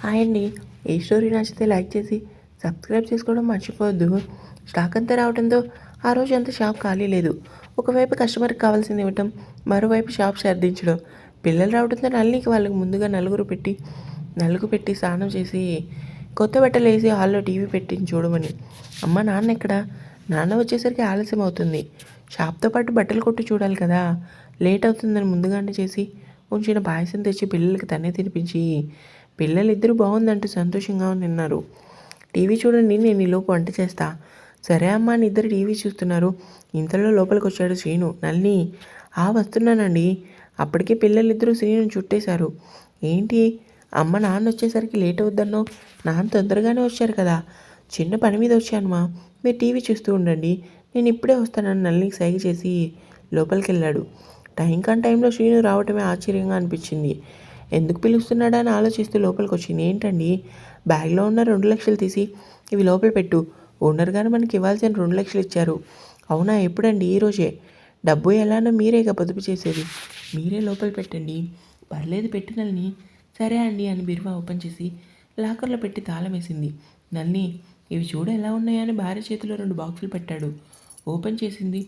Hi అండి. ఈ story నచ్చితే లైక్ చేసి సబ్స్క్రైబ్ చేసుకోవడం మర్చిపోవద్దు. స్టాక్ అంతా రావడంతో ఆ రోజు అంత షాప్ ఖాళీ లేదు. ఒకవైపు కస్టమర్కి కావాల్సింది ఇవ్వటం మరోవైపు షాప్ సర్దించడం. పిల్లలు రావడంతో నల్లికి వాళ్ళకి ముందుగా నలుగురు పెట్టి నలుగు పెట్టి స్నానం చేసి కొత్త బట్టలు వేసి హాల్లో టీవీ పెట్టి చూడమని. అమ్మ నాన్న ఎక్కడ? నాన్న వచ్చేసరికి ఆలస్యం అవుతుంది. షాప్తో పాటు బట్టలు కొట్టు చూడాలి కదా. లేట్ అవుతుందని ముందుగానే చేసి ఉంచిన పాయసం తెచ్చి పిల్లలకి తనే తినిపించి పిల్లలిద్దరూ బాగుందంటూ సంతోషంగా నిన్నారు టీవీ చూడండి నేను ఈ లోపు వంట చేస్తా. సరే అమ్మా అని ఇద్దరు టీవీ చూస్తున్నారు. ఇంతలో లోపలికి వచ్చాడు శ్రీను. నల్ని ఆ వస్తున్నానండి. అప్పటికే పిల్లలిద్దరూ శ్రీను చుట్టేశారు. ఏంటి? అమ్మ నాన్న వచ్చేసరికి లేట్ అవుద్దన్నో? నాన్న తొందరగానే వచ్చారు కదా. చిన్న పని మీద వచ్చానుమా మీరు టీవీ చూస్తూ ఉండండి. నేను ఇప్పుడే వస్తానని నల్లికి సైగ చేసి లోపలికి వెళ్ళాడు టైం కాని టైంలో శ్రీను రావటమే ఆశ్చర్యంగా అనిపించింది. ఎందుకు పిలుస్తున్నాడా అని ఆలోచిస్తూ లోపలికి వచ్చింది. ఏంటండి? బ్యాగ్లో ఉన్న రెండు లక్షలు తీసి ఇవి లోపల పెట్టు. ఓనర్ గారు మనకి ఇవ్వాల్సిన రెండు లక్షలు ఇచ్చారు. అవునా? ఎప్పుడండి? ఈరోజే డబ్బు ఎలానో మీరేగా పొదుపు చేసేది. మీరే లోపల పెట్టండి. పర్లేదు పెట్టినల్ని సరే అండి అని బిరువా ఓపెన్ చేసి లాకర్లో పెట్టి తాళం వేసింది. నల్ని ఇవి చూడ ఎలా ఉన్నాయని భార్య చేతిలో రెండు బాక్సులు పెట్టాడు. ఓపెన్ చేసింది.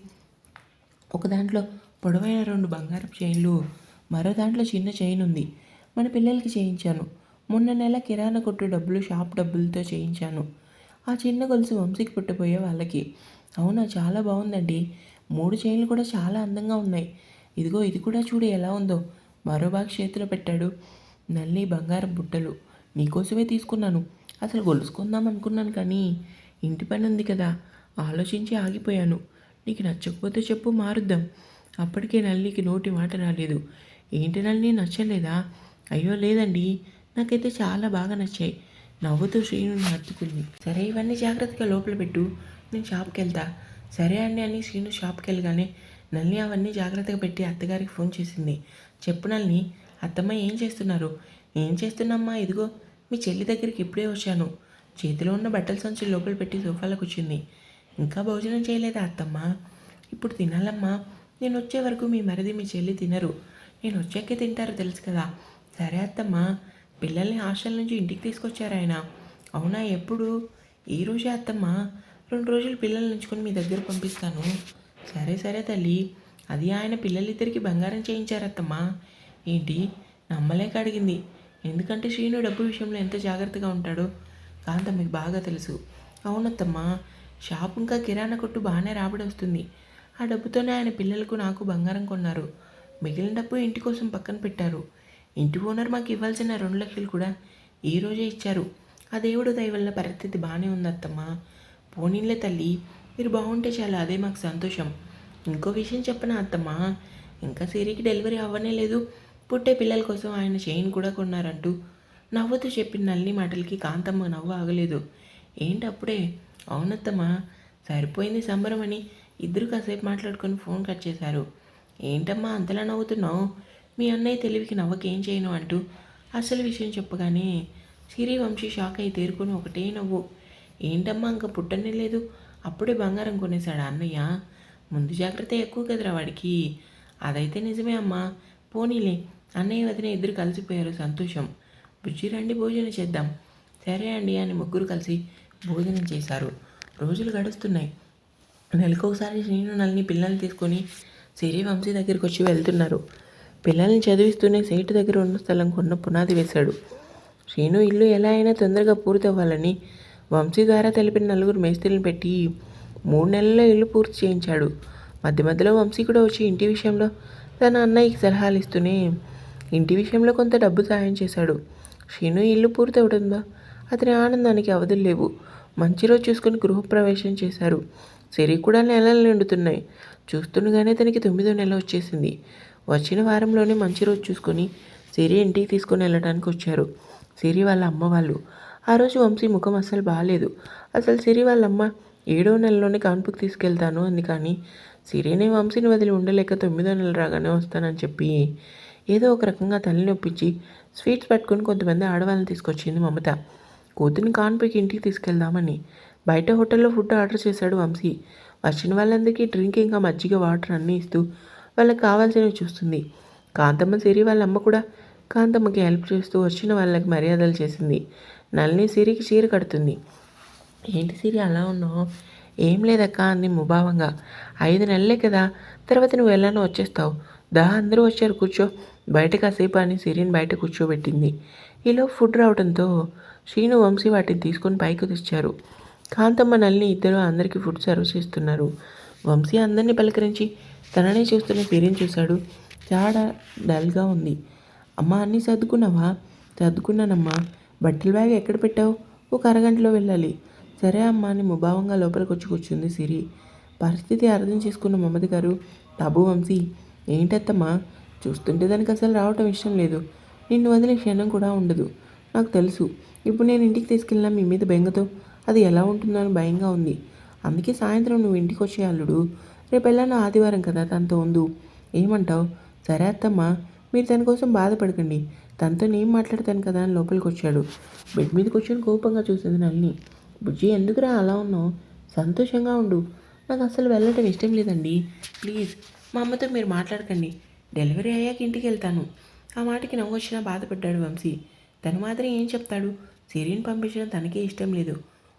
ఒక దాంట్లో పొడవైన రెండు బంగారపు చైన్లు మరో దాంట్లో చిన్న చైన్ ఉంది. మన పిల్లలకి చేయించాను. మొన్న నెల కిరాణా కొట్టు డబ్బులు షాప్ డబ్బులతో చేయించాను. ఆ చిన్న గొలుసు వంశీకి పుట్టిపోయే వాళ్ళకి. అవునా చాలా బాగుందండి. మూడు చైన్లు కూడా చాలా అందంగా ఉన్నాయి. ఇదిగో ఇది కూడా చూడు ఎలా ఉందో. మరో బాగా చేతిలో పెట్టాడు. నల్లి బంగారం బుట్టలు. నీకోసమే తీసుకున్నాను. అసలు గొలుసుకుందాం అనుకున్నాను కానీ ఇంటి పని ఉంది కదా. ఆలోచించి ఆగిపోయాను. నీకు నచ్చకపోతే చెప్పు మారుద్దాం. అప్పటికే నల్లికి నోటి మాట రాలేదు. ఏంటి నల్లి నచ్చలేదా? అయ్యో లేదండి. నాకైతే చాలా బాగా నచ్చాయి. నవ్వుతూ శ్రీను హత్తుకుంది. సరే ఇవన్నీ జాగ్రత్తగా లోపల పెట్టు. నేను షాప్కి వెళ్తా సరే అండి అని శ్రీను షాప్కి వెళ్ళగానే నల్లి అవన్నీ జాగ్రత్తగా పెట్టి అత్తగారికి ఫోన్ చేసింది. చెప్పు నల్ని అత్తమ్మ ఏం చేస్తున్నారు? ఏం చేస్తున్నామ్మా? ఇదిగో మీ చెల్లి దగ్గరికి ఇప్పుడే వచ్చాను. చేతిలో ఉన్న బట్టల సంచి లోపల పెట్టి సోఫాలో కూర్చుంది. ఇంకా భోజనం చేయలేదా అత్తమ్మ? ఇప్పుడు తినాలమ్మా. నేను వచ్చే వరకు మీ మరిది మీ చెల్లి తినరు. నేను వచ్చాకే తింటారు తెలుసు కదా. సరే అత్తమ్మ పిల్లల్ని హాస్టల్ నుంచి ఇంటికి తీసుకొచ్చారు ఆయన. అవునా ఎప్పుడు? ఈ రోజే అత్తమ్మ రెండు రోజులు పిల్లల్ని ఉంచుకొని మీ దగ్గర పంపిస్తాను. సరే సరే తల్లి. అది ఆయన పిల్లలిద్దరికి బంగారం చేయించారత్తమ్మా ఏంటి? నమ్మలేక అడిగింది. ఎందుకంటే శ్రీను డబ్బు విషయంలో ఎంత జాగ్రత్తగా ఉంటాడో కాంత మీకు బాగా తెలుసు. అవునత్తమ్మా షాప్ ఇంకా కిరాణా కొట్టు బాగానే రాబడి వస్తుంది. ఆ డబ్బుతోనే ఆయన పిల్లలకు నాకు బంగారం కొన్నారు. మిగిలిన డబ్బు ఇంటి కోసం పక్కన పెట్టారు. ఇంటి ఓనర్ మాకు ఇవ్వాల్సిన రెండు లక్షలు కూడా ఈ రోజే ఇచ్చారు. ఆ దేవుడు దయ వల్ల పరిస్థితి బాగానే ఉంది అత్తమ్మా పోనీలే తల్లి మీరు బాగుంటే చాలు అదే మాకు సంతోషం. ఇంకో విషయం చెప్పనా అత్తమ్మా ఇంకా సిరికి డెలివరీ అవ్వనే లేదు. పుట్టే పిల్లల కోసం ఆయన చైన్ కూడా కొన్నారంటూ నవ్వుతూ చెప్పిన నల్లి మాటలకి కాంతమ్మ నవ్వు ఆగలేదు. ఏంటి అప్పుడే? అవునత్తమ్మా సరిపోయింది సంబరం అని ఇద్దరు కాసేపు మాట్లాడుకొని ఫోన్ కట్ చేశారు. ఏంటమ్మా అంతలా నవ్వుతున్నావు? మీ అన్నయ్య తెలివికి నవ్వకేం చేయను అంటూ అసలు విషయం చెప్పగానే సిరి వంశీ షాక్ అయి తేరుకొని ఒకటే నవ్వు. ఏంటమ్మా ఇంకా పుట్టనే లేదు. అప్పుడే బంగారం కొనేశాడు అన్నయ్య? ముందు జాగ్రత్త ఎక్కువ కదరా వాడికి. అదైతే నిజమే అమ్మా. పోనీలే అన్నయ్య వదిన ఇద్దరు కలిసిపోయారు సంతోషం. బుజ్జి రండి భోజనం చేద్దాం. సరే అండి అని ముగ్గురు కలిసి భోజనం చేశారు. రోజులు గడుస్తున్నాయి. నెలకొకసారి శ్రీను నల్ని పిల్లల్ని తీసుకొని సిరి వంశీ దగ్గరికి వచ్చి వెళ్తున్నారు. పిల్లల్ని చదివిస్తూనే సేటు దగ్గర ఉన్న స్థలం కొన్న పునాది వేశాడు. శ్రీను ఇల్లు ఎలా అయినా తొందరగా పూర్తవ్వాలని వంశీ ద్వారా తెలిపిన నలుగురు మేస్త్రిని పెట్టి మూడు నెలల్లో ఇల్లు పూర్తి చేయించాడు. మధ్య మధ్యలో వంశీ కూడా వచ్చి ఇంటి విషయంలో తన అన్నయ్యకి సలహాలు ఇస్తూనే ఇంటి విషయంలో కొంత డబ్బు సాయం చేశాడు. శ్రీను ఇల్లు పూర్తవడంతో అతని ఆనందానికి అవధులు లేవు. మంచి రోజు చూసుకొని గృహప్రవేశం చేశారు. సిరి కూడా నెలలు నిండుతున్నాయి. చూస్తుండగానే తనకి తొమ్మిదో నెల వచ్చేసింది. వచ్చిన వారంలోనే మంచి రోజు చూసుకొని సిరి ఇంటికి తీసుకొని వెళ్ళడానికి వచ్చారు. సిరి వాళ్ళ అమ్మ వాళ్ళు. ఆ రోజు వంశీ ముఖం అస్సలు బాగాలేదు అసలు సిరి వాళ్ళ అమ్మ ఏడో నెలలోనే కాన్పుకి తీసుకెళ్తాను అంది కానీ సిరినే వంశీని వదిలి ఉండలేక తొమ్మిదో నెల రాగానే వస్తానని చెప్పి ఏదో ఒక రకంగా తల్లిని ఒప్పించి స్వీట్స్ పట్టుకుని కొంతమంది ఆడవాళ్ళని తీసుకొచ్చింది మమత. కూతురిని కాన్పుకి ఇంటికి తీసుకెళ్దామని బయట హోటల్లో ఫుడ్ ఆర్డర్ చేశాడు వంశీ. వచ్చిన వాళ్ళందరికీ డ్రింక్ ఇంకా మజ్జిగ వాటర్ అన్నీ ఇస్తూ వాళ్ళకి కావాల్సినవి చూస్తుంది. కాంతమ్మ సిరి వాళ్ళ అమ్మ కూడా కాంతమ్మకి హెల్ప్ చేస్తూ వచ్చిన వాళ్ళకి మర్యాదలు చేసింది. నల్ని సిరికి చీర కడుతుంది. ఏంటి సిరి అలా ఉన్నావు? ఏం లేదక్క అంది ముభావంగా. ఐదు నెలలే కదా తర్వాత నువ్వు ఎలానో వచ్చేస్తావు. దా అందరూ వచ్చారు కూర్చో. బయట కాసేపు అని సిరిని బయట కూర్చోబెట్టింది. ఈలో ఫుడ్ రావడంతో శ్రీను వంశీ వాటిని తీసుకొని పైకి తెచ్చారు. కాంతమ్మ నల్ని ఇద్దరు అందరికీ ఫుడ్ సర్వ్ చేస్తున్నారు. వంశీ అందరినీ పలకరించి తననే చూస్తున్న సిరిని చూశాడు? చాలా డల్గా ఉంది. అమ్మ అన్నీ సర్దుకున్నావా? సర్దుకున్నానమ్మా. బట్టల బ్యాగ్ ఎక్కడ పెట్టావు? ఒక అరగంటలో వెళ్ళాలి. సరే అమ్మా అని ముభావంగా లోపలికి వచ్చి కూర్చుంది సిరి. పరిస్థితి అర్థం చేసుకున్న మమత గారు టబు వంశీ ఏంటత్తమ్మా? చూస్తుంటే దానికి అసలు రావటం ఇష్టం లేదు. నిన్ను వదిలే క్షణం కూడా ఉండదు. నాకు తెలుసు. ఇప్పుడు నేను ఇంటికి తీసుకెళ్ళినా మీ మీద బెంగతో. అది ఎలా ఉంటుందో అని భయంగా ఉంది. అందుకే సాయంత్రం నువ్వు ఇంటికి వచ్చే అల్లుడు. రేపు ఆదివారం కదా తనతో ఉందు ఏమంటావు? సరే అత్తమ్మా మీరు తన కోసం బాధపడకండి. తనతో నేను మాట్లాడతాను కదా అని లోపలికి వచ్చాడు బెడ్ మీద కూర్చొని కోపంగా చూసింది నల్ని బుజ్జి ఎందుకురా అలా ఉన్నావు? సంతోషంగా ఉండు. నాకు అసలు వెళ్ళటం ఇష్టం లేదండి. ప్లీజ్ మా అమ్మతో మీరు మాట్లాడకండి. డెలివరీ అయ్యాక ఇంటికి వెళ్తాను. ఆ మాటకి నవ్వు వచ్చినా బాధపడ్డాడు వంశీ. తను మాత్రం ఏం చెప్తాడు? సిరిని పంపించడం తనకే ఇష్టం లేదు.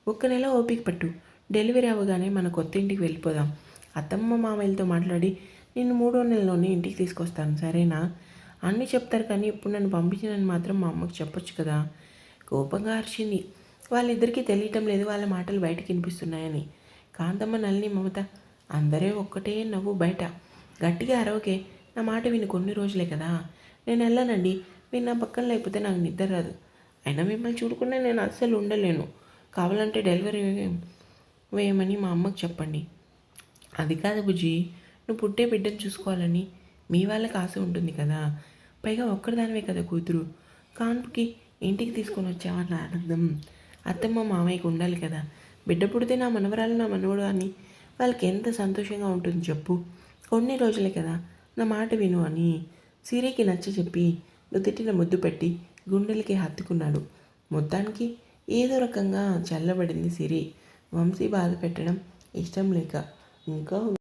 ఒక్క నెల ఓపిక పట్టు. డెలివరీ అవ్వగానే మన కొత్త ఇంటికి వెళ్ళిపోదాం. అత్తమ్మ మామయ్యలతో మాట్లాడి నేను మూడో నెలలోనే ఇంటికి తీసుకొస్తాను సరేనా? అన్నీ చెప్తారు కానీ ఇప్పుడు నన్ను పంపించినని మాత్రం మా అమ్మకి చెప్పొచ్చు కదా? కోపంగా అరిచింది. వాళ్ళిద్దరికీ తెలియటం లేదు వాళ్ళ మాటలు బయటకు వినిపిస్తున్నాయని. కాంతమ్మ నల్ని మమత అందరే ఒక్కటే నవ్వు బయట. గట్టిగా అరవకే నా మాట విని కొన్ని రోజులే కదా? నేను వెళ్ళానండి. మీరు నా పక్కన లేకపోతే నాకు నిద్ర రాదు. అయినా మిమ్మల్ని చూడకుండా నేను అస్సలు ఉండలేను. కావాలంటే డెలివరీ వేయమని మా అమ్మకు చెప్పండి. అది కాదు బుజ్జి. నువ్వు పుట్టే బిడ్డను చూసుకోవాలని మీ వాళ్ళకి ఆశ ఉంటుంది కదా. పైగా ఒక్కరిదానివే కదా కూతురు. కాన్పుకి ఇంటికి తీసుకొని వచ్చావన్న ఆనందం అత్తమ్మ మామయ్యకు ఉండాలి కదా. బిడ్డ పుడితే నా మనవరాలు నా మనవడు అని వాళ్ళకి ఎంత సంతోషంగా ఉంటుంది చెప్పు. కొన్ని రోజులే కదా నా మాట విను అని సిరికి నచ్చ చెప్పి నుదుటిన ముద్దు పెట్టి గుండెలకి హత్తుకున్నాడు. మొత్తానికి ఏదో రకంగా చల్లబడింది సిరి. వంశీ బాధ పెట్టడం ఇష్టం లేక ఇంకా